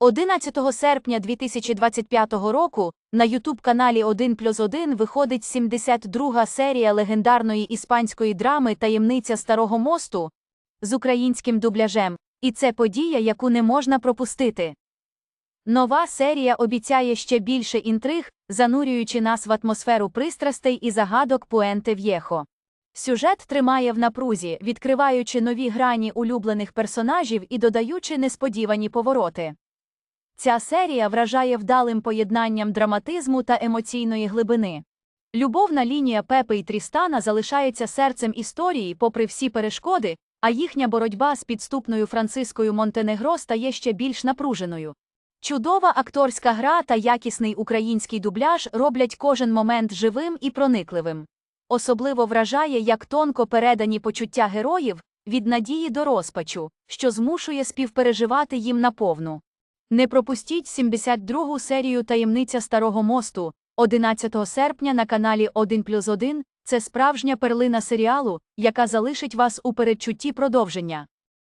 11 серпня 2025 року на ютуб-каналі 1 плюс 1 виходить 72-га серія легендарної іспанської драми Таємниця Старого мосту з українським дубляжем, і це подія, яку не можна пропустити. Нова серія обіцяє ще більше інтриг, занурюючи нас в атмосферу пристрастей і загадок Пуенте В'єхо. Сюжет тримає в напрузі, відкриваючи нові грані улюблених персонажів і додаючи несподівані повороти. Ця серія вражає вдалим поєднанням драматизму та емоційної глибини. Любовна лінія Пепи і Трістана залишається серцем історії попри всі перешкоди, а їхня боротьба з підступною Францискою Монтенегро стає ще більш напруженою. Чудова акторська гра та якісний український дубляж роблять кожен момент живим і проникливим. Особливо вражає, як тонко передані почуття героїв від надії до розпачу, що змушує співпереживати їм наповну. Не пропустіть 72-гу серію Таємниця Старого мосту 11 серпня на каналі 1 плюс 1. Це справжня перлина серіалу, яка залишить вас у передчутті продовження.